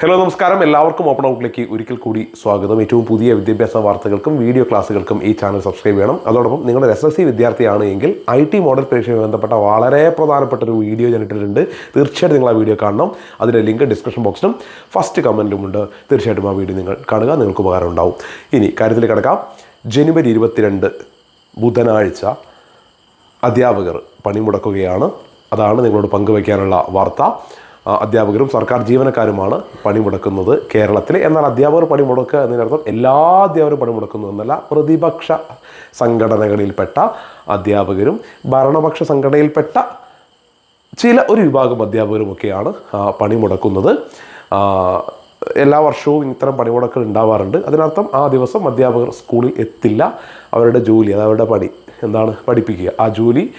Hello നമസ്കാരം. എല്ലാവർക്കും open ഔട്ടിലേക്ക് ഒരിക്കൽ കൂടി സ്വാഗതം. ഏറ്റവും പുതിയ വിദ്യാഭ്യാസ വാർത്തകൾക്കും വീഡിയോ ക്ലാസ്സുകൾക്കും ഈ ചാനൽ സബ്സ്ക്രൈബ് ചെയ്യണം. അതോടൊപ്പം നിങ്ങളുടെ എസ് എസ് സി വിദ്യാർത്ഥിയാണ് എങ്കിൽ ഐ ടി മോഡൽ പരീക്ഷയുമായി ബന്ധപ്പെട്ട വളരെ പ്രധാനപ്പെട്ട ഒരു വീഡിയോ ഞാൻ ഇട്ടിട്ടുണ്ട്. തീർച്ചയായിട്ടും നിങ്ങൾ ആ വീഡിയോ കാണണം. അതിന്റെ ലിങ്ക് ഡിസ്ക്രിപ്ഷൻ ബോക്സിലും ഫസ്റ്റ് കമന്റും ഉണ്ട്. തീർച്ചയായിട്ടും ആ വീഡിയോ നിങ്ങൾ കാണുക. നിങ്ങൾക്ക് ഉപകാരം ഉണ്ടാവും. ഇനി കാര്യത്തിൽ കിടക്കാം. ജനുവരി ഇരുപത്തിരണ്ട് ബുധനാഴ്ച അധ്യാപകർ പണിമുടക്കുകയാണ്. അതാണ് നിങ്ങളോട് പങ്കുവയ്ക്കാനുള്ള വാർത്ത. അധ്യാപകരും സർക്കാർ ജീവനക്കാരുമാണ് പണിമുടക്കുന്നത് കേരളത്തിൽ എന്നാൽ അധ്യാപകർ പണിമുടക്കുക എന്നതിനർത്ഥം എല്ലാ അധ്യാപകരും പണിമുടക്കുന്നു എന്നല്ല പ്രതിപക്ഷ സംഘടനകളിൽപ്പെട്ട അധ്യാപകരും ഭരണപക്ഷ സംഘടനയിൽപ്പെട്ട ചില ഒരു വിഭാഗം അധ്യാപകരുമൊക്കെയാണ് പണിമുടക്കുന്നത്. എല്ലാ വർഷവും ഇത്തരം പണിമുടക്കൾ ഉണ്ടാവാറുണ്ട്. അതിനർത്ഥം ആ ദിവസം അധ്യാപകർ സ്കൂളിൽ എത്തില്ല. അവരുടെ ജോലി അതവരുടെ പണി എന്താണ് പഠിപ്പിക്കുക. ആ ജോലി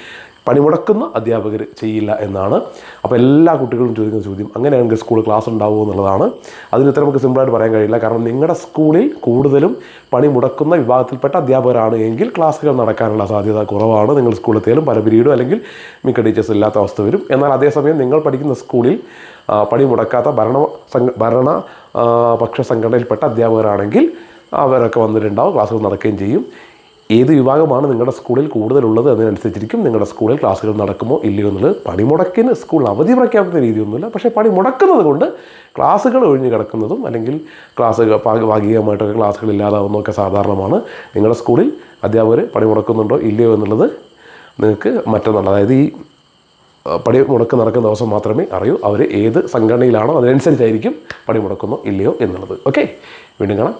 പണിമുടക്കുന്ന അധ്യാപകർ ചെയ്യില്ല എന്നാണ്. അപ്പോൾ എല്ലാ കുട്ടികളും ചോദിക്കുന്ന ചോദ്യം അങ്ങനെയാണെങ്കിൽ സ്കൂൾ ക്ലാസ് ഉണ്ടാവുമോ? എന്നുള്ളതാണ്. അതിന് ഉത്തരം നമുക്ക് സിമ്പിളായിട്ട് പറയാൻ കഴിയില്ല. കാരണം നിങ്ങളുടെ സ്കൂളിൽ കൂടുതലും പണിമുടക്കുന്ന വിഭാഗത്തിൽപ്പെട്ട അധ്യാപകരാണ് എങ്കിൽ ക്ലാസ്സുകൾ നടക്കാനുള്ള സാധ്യത കുറവാണ്. നിങ്ങൾ സ്കൂളിലെത്തിയാലും പല പിരീഡും അല്ലെങ്കിൽ മിക്ക ടീച്ചേഴ്സ് ഇല്ലാത്ത അവസ്ഥ വരും. എന്നാൽ അതേസമയം നിങ്ങൾ പഠിക്കുന്ന സ്കൂളിൽ പണി പണിമുടക്കാത്ത ഭരണ സംഘ ഭരണ പക്ഷ സംഘടനയിൽപ്പെട്ട അധ്യാപകരാണെങ്കിൽ അവരൊക്കെ വന്നിട്ടുണ്ടാവും ക്ലാസ്സുകൾ നടക്കുകയും ചെയ്യും. ഏത് വിഭാഗമാണ് നിങ്ങളുടെ സ്കൂളിൽ കൂടുതലുള്ളത് അതിനനുസരിച്ചിരിക്കും നിങ്ങളുടെ സ്കൂളിൽ ക്ലാസ്സുകൾ നടക്കുമോ ഇല്ലയോ എന്നുള്ളത് പണിമുടക്കിന് സ്കൂളിൽ അവധി പ്രഖ്യാപിക്കുന്ന രീതിയൊന്നുമില്ല പക്ഷേ പണി മുടക്കുന്നത് കൊണ്ട് ക്ലാസ്സുകൾ ഒഴിഞ്ഞു കിടക്കുന്നതും അല്ലെങ്കിൽ ക്ലാസ് ഭാഗികമായിട്ടൊക്കെ ക്ലാസ്സുകൾ ഇല്ലാതാവുന്നതൊക്കെ സാധാരണമാണ്. നിങ്ങളുടെ സ്കൂളിൽ അധ്യാപകർ പണി മുടക്കുന്നുണ്ടോ ഇല്ലയോ എന്നുള്ളത് നിങ്ങൾക്ക് മറ്റൊന്നാണ് അതായത് ഈ പണി മുടക്ക് നടക്കുന്ന ദിവസം മാത്രമേ അറിയൂ അവർ ഏത് സംഘടനയിലാണോ അതിനനുസരിച്ചായിരിക്കും പണി മുടക്കുന്നോ ഇല്ലയോ എന്നുള്ളത്. ഓക്കെ? വീണ്ടും കാണാം.